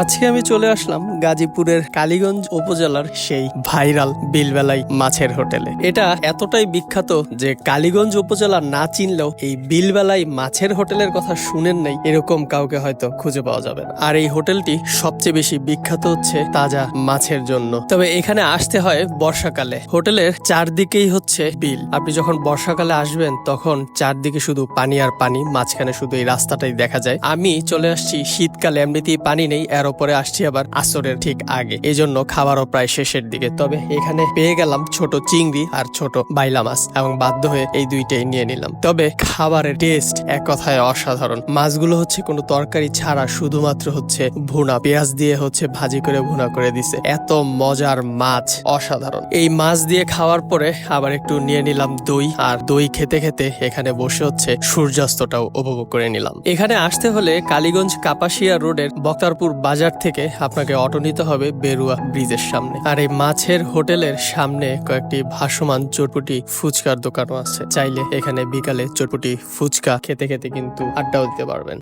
আজকে আমি চলে আসলাম গাজীপুরের কালীগঞ্জ উপজেলার সেই ভাইরাল বিলবেলাই মাছের হোটেলে। এটা এতটাই বিখ্যাত যে কালীগঞ্জ উপজেলা না চিনলেও এই বিলবেলাই মাছের হোটেলের কথা শুনেন নাই, এরকম কাউকে হয়তো খুঁজে পাওয়া যাবে না। আর এই হোটেলটি সবচেয়ে বেশি বিখ্যাত হচ্ছে তাজা মাছের জন্য। তবে এখানে আসতে হয় বর্ষাকালে। হোটেলের চারদিকেই হচ্ছে বিল। আপনি যখন বর্ষাকালে আসবেন, তখন চারদিকে শুধু পানি আর পানি, মাঝখানে শুধু এই রাস্তাটাই দেখা যায়। আমি চলে আসছি শীতকালে, এমনিতেই পানি নেই এর উপরে আসছি আবার আসরের ঠিক আগে। এই জন্য খাবারও প্রায় শেষের দিকে। তবে এখানে পেয়ে গেলাম ছোট চিংড়ি আর ছোট বাইলা মাছ এবং বাধ্য হয়ে এই দুইটাই নিয়ে নিলাম। তবে খাবারের টেস্ট এক কথায় অসাধারণ। মাছগুলো হচ্ছে কোনো তরকারি ছাড়া শুধুমাত্র হচ্ছে ভুনা। পেঁয়াজ দিয়ে হচ্ছে ভাজি করে ভুনা করে দিছে। এত মজার মাছ। অসাধারণ। এই মাছ দিয়ে খাওয়ার পরে আবার একটু নিয়ে নিলাম দই আর দই খেতে খেতে এখানে বসে হচ্ছে সূর্যাস্তটাও উপভোগ করে নিলাম। এখানে আসতে হলে কালীগঞ্জ কাপাসিয়া রোডের বক্তারপুর বাজার থেকে আপনাকে অটো নিতে হবে বেরুয়া ব্রিজের সামনে। আর এই মাছের হোটেলের সামনে কয়েকটি ভাসমান চটপটি ফুচকার দোকানও আছে। চাইলে এখানে বিকালে চটপটি ফুচকা খেতে খেতে কিন্তু আড্ডাও দিতে পারবেন।